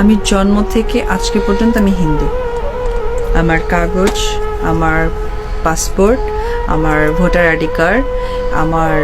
আমি জন্ম থেকে আজকে পর্যন্ত আমি হিন্দু। আমার কাগজ, আমার পাসপোর্ট, আমার ভোটার আইডি কার্ড, আমার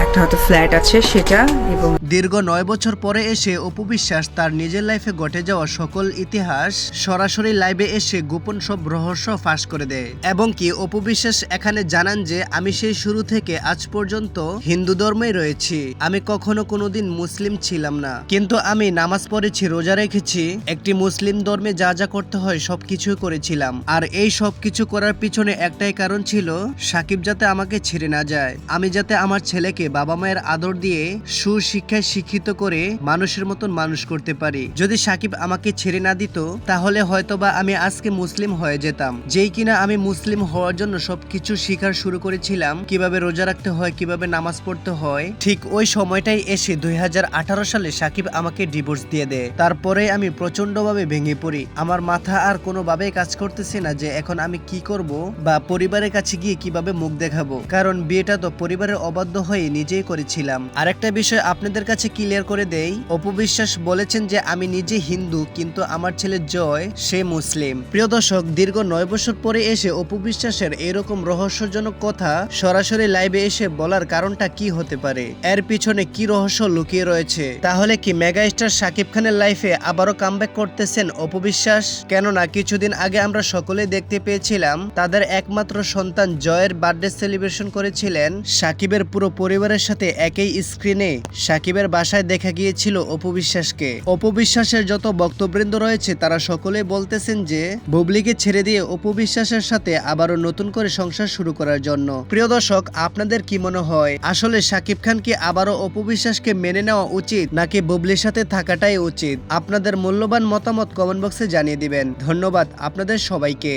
একটা হয়তো ফ্ল্যাট আছে সেটা এবং দীর্ঘ নয় বছর পরে এসে অপু বিশ্বাস তার নিজের লাইফে ঘটে যাওয়া সকল ইতিহাস সরাসরি লাইভে এসে গোপন সব রহস্য ফাঁস করে দেয়। এবং কি অপু বিশ্বাস এখানে জানান যে, আমি সেই শুরু থেকে আজ পর্যন্ত হিন্দু ধর্মেই রয়েছি। আমি কখনো কোনোদিন মুসলিম ছিলাম না। কিন্তু আমি নামাজ পড়েছি, রোজা রেখেছি। একটি মুসলিম ধর্মে যা যা করতে হয় সবকিছুই করেছিলাম। আর এই সব কিছু করার পিছনে একটাই কারণ ছিল, সাকিব যাতে আমাকে ছেড়ে না যায়। আমি যাতে আমার ছেলেকে বাবা মায়ের আদর দিয়ে সুশিক্ষায় শিক্ষিত করে মানুষের মতন মানুষ করতে পারি। যদি সাকিব আমাকে ছেড়ে না দিত, তাহলে হয়তোবা আমি আজকে মুসলিম হয়ে যেতাম। যেই কিনা আমি মুসলিম হওয়ার জন্য সবকিছু শিখার শুরু করেছিলাম, কীভাবে রোজা রাখতে হয়, কীভাবে নামাজ পড়তে হয়, ঠিক ওই সময়টাই এসে দুই হাজার আঠারো সালে সাকিব আমাকে ডিভোর্স দিয়ে দেয়। তারপরে আমি প্রচন্ডভাবে ভেঙে পড়ি। আমার মাথা আর কোনোভাবেই কাজ করতেছে না যে এখন আমি কি করব বা পরিবারের কাছে গিয়ে কীভাবে মুখ দেখাবো। কারণ বিয়েটা তো পরিবারের অবাধ্য হয়ে নিজেই করেছিলাম। আরেকটা বিষয় আপনাদের কাছে ক্লিয়ার করে দেই। অপবিশ্বাস বলেছেন যে, আমি নিজে হিন্দু, কিন্তু আমার ছেলে জয়, সে মুসলিম। প্রিয় দর্শক, দীর্ঘ নয় বছর পরে এসে অপবিশ্বাসের এরকম রহস্যজনক কথা সরাসরি লাইভে এসে বলার কারণটা কি হতে পারে? এর পিছনে কি রহস্য লুকিয়ে রয়েছে? তাহলে কি মেগা স্টার শাকিব খানের লাইফে আবারও কামব্যাক করতেছেন অপবিশ্বাস কেননা, কিছুদিন আগে আমরা সকলেই দেখতে পেয়েছিলাম, তাদের একমাত্র সন্তান জয়ের বার্থডে সেলিব্রেশন করেছিলেন সাকিবের পুরো পরিবারের সাথে একই স্ক্রিনে সাকিবের বাসায় দেখা গিয়েছিল অপবিশ্বাসকে অপবিশ্বাসের যত বক্তবৃন্দ রয়েছে, তারা সকলেই বলতেছেন যে, বুবলিকে ছেড়ে দিয়ে অপবিশ্বাসের সাথে আবারও নতুন করে সংসার শুরু করার জন্য। প্রিয় দর্শক, আপনাদের কি মনে হয়, আসলে সাকিব খান কি আবারও অপবিশ্বাসকে মেনে নেওয়া উচিত, নাকি বুবলির সাথে থাকাটাই উচিত? আপনাদের মূল্যবান মতামত কমেন্ট বক্সে জানিয়ে দিবেন। ধন্যবাদ আপনাদের সবাইকে।